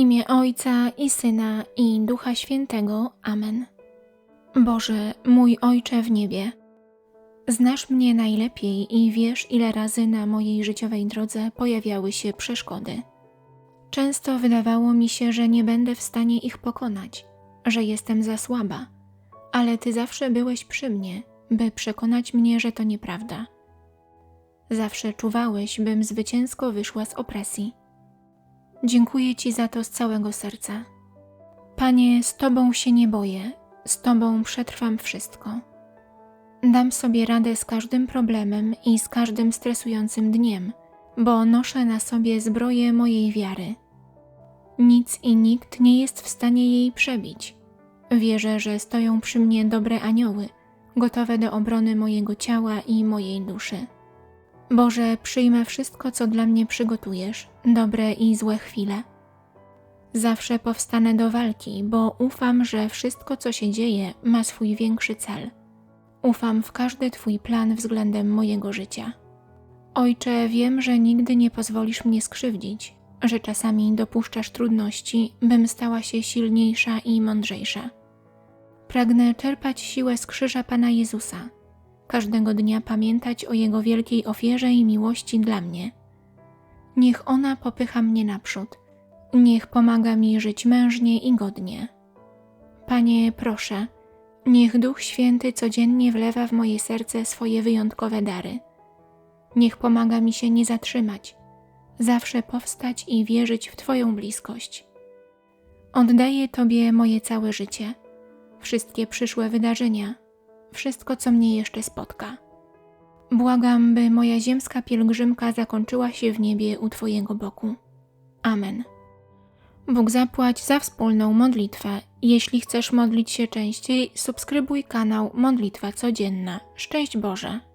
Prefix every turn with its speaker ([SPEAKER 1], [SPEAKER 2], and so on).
[SPEAKER 1] imię Ojca i Syna i Ducha Świętego. Amen. Boże, mój Ojcze w niebie, znasz mnie najlepiej i wiesz, ile razy na mojej życiowej drodze pojawiały się przeszkody. Często wydawało mi się, że nie będę w stanie ich pokonać, że jestem za słaba, ale Ty zawsze byłeś przy mnie, by przekonać mnie, że to nieprawda. Zawsze czuwałeś, bym zwycięsko wyszła z opresji. Dziękuję Ci za to z całego serca. Panie, z Tobą się nie boję, z Tobą przetrwam wszystko. Dam sobie radę z każdym problemem i z każdym stresującym dniem, bo noszę na sobie zbroję mojej wiary. Nic i nikt nie jest w stanie jej przebić. Wierzę, że stoją przy mnie dobre anioły, gotowe do obrony mojego ciała i mojej duszy. Boże, przyjmę wszystko, co dla mnie przygotujesz, dobre i złe chwile. Zawsze powstanę do walki, bo ufam, że wszystko, co się dzieje, ma swój większy cel. Ufam w każdy Twój plan względem mojego życia. Ojcze, wiem, że nigdy nie pozwolisz mnie skrzywdzić, że czasami dopuszczasz trudności, bym stała się silniejsza i mądrzejsza. Pragnę czerpać siłę z krzyża Pana Jezusa, każdego dnia pamiętać o Jego wielkiej ofierze i miłości dla mnie. Niech ona popycha mnie naprzód, niech pomaga mi żyć mężnie i godnie. Panie, proszę, niech Duch Święty codziennie wlewa w moje serce swoje wyjątkowe dary. Niech pomaga mi się nie zatrzymać, zawsze powstać i wierzyć w Twoją bliskość. Oddaję Tobie moje całe życie, wszystkie przyszłe wydarzenia, wszystko, co mnie jeszcze spotka. Błagam, by moja ziemska pielgrzymka zakończyła się w niebie u Twojego boku. Amen. Bóg zapłać za wspólną modlitwę. Jeśli chcesz modlić się częściej, subskrybuj kanał Modlitwa Codzienna. Szczęść Boże!